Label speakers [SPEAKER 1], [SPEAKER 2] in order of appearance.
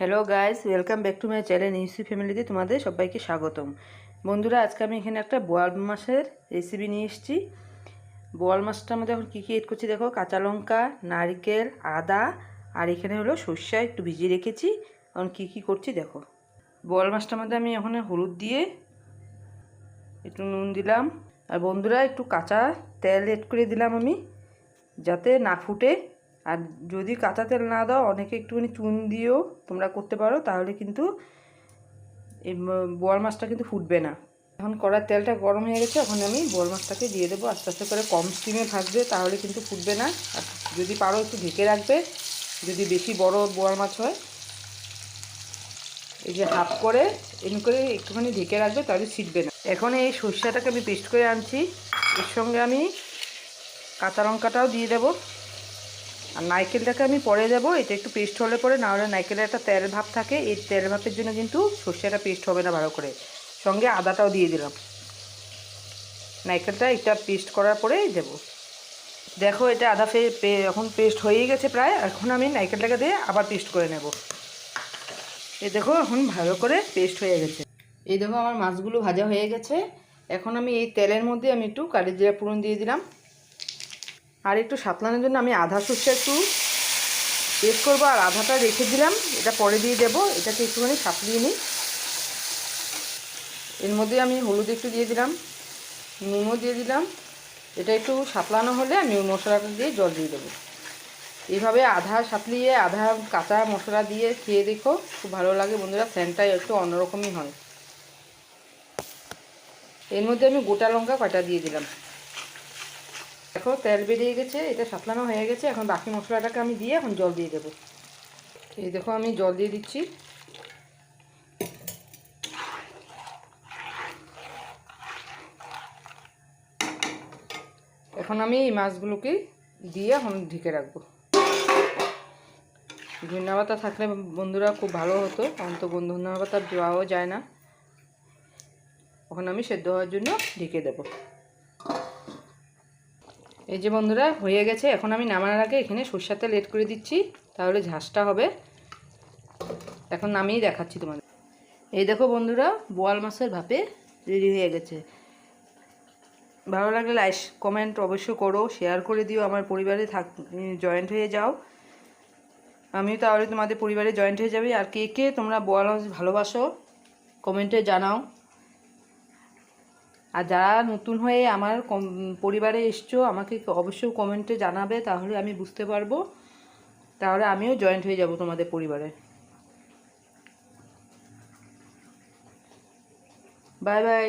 [SPEAKER 1] Hello guys welcome back to my channel ইউসি ফ্যামিলিতে তোমাদের সবাইকে স্বাগতম। বন্ধুরা, আজকে আমি এখানে একটা বোয়াল মাছের রেসিপি নিয়ে এসেছি। বোয়াল মাছটার মধ্যে এখন কী কী এড করছি দেখো? কাঁচা লঙ্কা, নারকেল, আদা, আর এখানে হলো সর্ষা, একটু ভিজিয়ে রেখেছি। এখন কী কী করছি দেখো। বোয়াল মাছটার মধ্যে আমি ওখানে হলুদ দিয়ে একটু নুন দিলাম। আর বন্ধুরা, একটু কাঁচা তেল এড করে দিলাম আমি, যাতে না ফুটে। আর যদি কাঁচা তেল না দাও, অনেকে একটুখানি চুন দিয়েও তোমরা করতে পারো, তাহলে কিন্তু এই বোয়াল মাছটা কিন্তু ফুটবে না। এখন কড়ার তেলটা গরম হয়ে গেছে, এখন আমি বোয়াল মাছটাকে দিয়ে দেবো, আস্তে আস্তে করে কম স্টিমে ভাজবে, তাহলে কিন্তু ফুটবে না। আর যদি পারো একটু ঢেকে রাখবে, যদি বেশি বড় বোয়াল মাছ হয়। এই যে হাফ করে এমনি করে একটুখানি ঢেকে রাখবে, তাহলে ছিটবে না। এখন এই সর্ষেটাকে আমি পেস্ট করে আনছি। এর সঙ্গে আমি কাঁচা লঙ্কাটাও দিয়ে দেবো। আর নারকেলটাকে আমি পরে দেবো, এটা একটু পেস্ট হলে পরে, না হলে নারকেলের একটা তেল ভাব থাকে, এই তেল ভাবের জন্য কিন্তু সর্ষেটা পেস্ট হবে না ভালো করে। সঙ্গে আদাটাও দিয়ে দিলাম। নারকেলটা এটা পেস্ট করার পরেই দেবো। দেখো এটা আদা ফে এখন পেস্ট হয়েই গেছে প্রায়, এখন আমি নারকেলটাকে দিয়ে আবার পেস্ট করে নেব। এই দেখো এখন ভালো করে পেস্ট হয়ে গেছে। এই দেখো আমার মাছগুলো ভাজা হয়ে গেছে। এখন আমি এই তেলের মধ্যে আমি একটু কালি জিরা পুরন দিয়ে দিলাম। আর একটু সাতলানোর জন্য আমি আধা সর্ষে একটু পেস্ট করব, আর আধাটা রেখে দিলাম। এটা পরে দিয়ে দেবো। এটাকে একটুখানি সাতলিয়ে নিই। এর মধ্যে আমি হলুদ একটু দিয়ে দিলাম নুনও দিয়ে দিলাম। এটা একটু সাতলানো হলে আমি মশলাটা দিয়ে জল দিয়ে দেবো। এইভাবে আধা সাতলিয়ে, আধা কাঁচা মশলা দিয়ে খেয়ে দেখো, খুব ভালো লাগে বন্ধুরা স্যানটা একটু অন্যরকমই হয়। এর মধ্যে আমি গোটা লঙ্কা কটা দিয়ে দিলাম? দেখো, তেল বেরিয়ে গেছে, এটা সাতলানো হয়ে গেছে। এখন বাকি মশলাটাকে আমি দিয়ে এখন জল দিয়ে দেবো। এই দেখো, আমি জল দিয়ে দিচ্ছি। এখন আমি এই মাছগুলোকে দিয়ে এখন ঢেকে রাখব। ধনিয়া পাতা থাকলে বন্ধুরা খুব ভালো হতো এখন তো ধনিয়া পাতা দেওয়াও যায় না। এখন আমি সেদ্ধ হওয়ার জন্য ঢেকে দেবো। এই যে বন্ধুরা, হয়ে গেছে। এখন আমি নামানোর আগে এখানে সর্ষার তেল এড করে দিচ্ছি, তাহলে ঝাঁসটা হবে। এখন নামিয়ে দেখাচ্ছি তোমাদের। এই দেখো বন্ধুরা, বোয়াল মাছের ভাপে রেডি হয়ে গেছে। ভালো লাগলে লাইক কমেন্ট অবশ্যই করো শেয়ার করে দিও, আমার পরিবারে থাক জয়েন্ট হয়ে যাও। আমিও তাহলে তোমাদের পরিবারে জয়েন্ট হয়ে যাবে। আর কে কে তোমরা বোয়াল মাছ ভালোবাসো, কমেন্টে জানাও। আর যারা নতুন হয়ে আমার পরিবারে এসছো, আমাকে অবশ্যই কমেন্টে জানাবে, তাহলে আমি বুঝতে পারব। তাহলে আমিও জয়েন্ট হয়ে যাব তোমাদের পরিবারে। Bye bye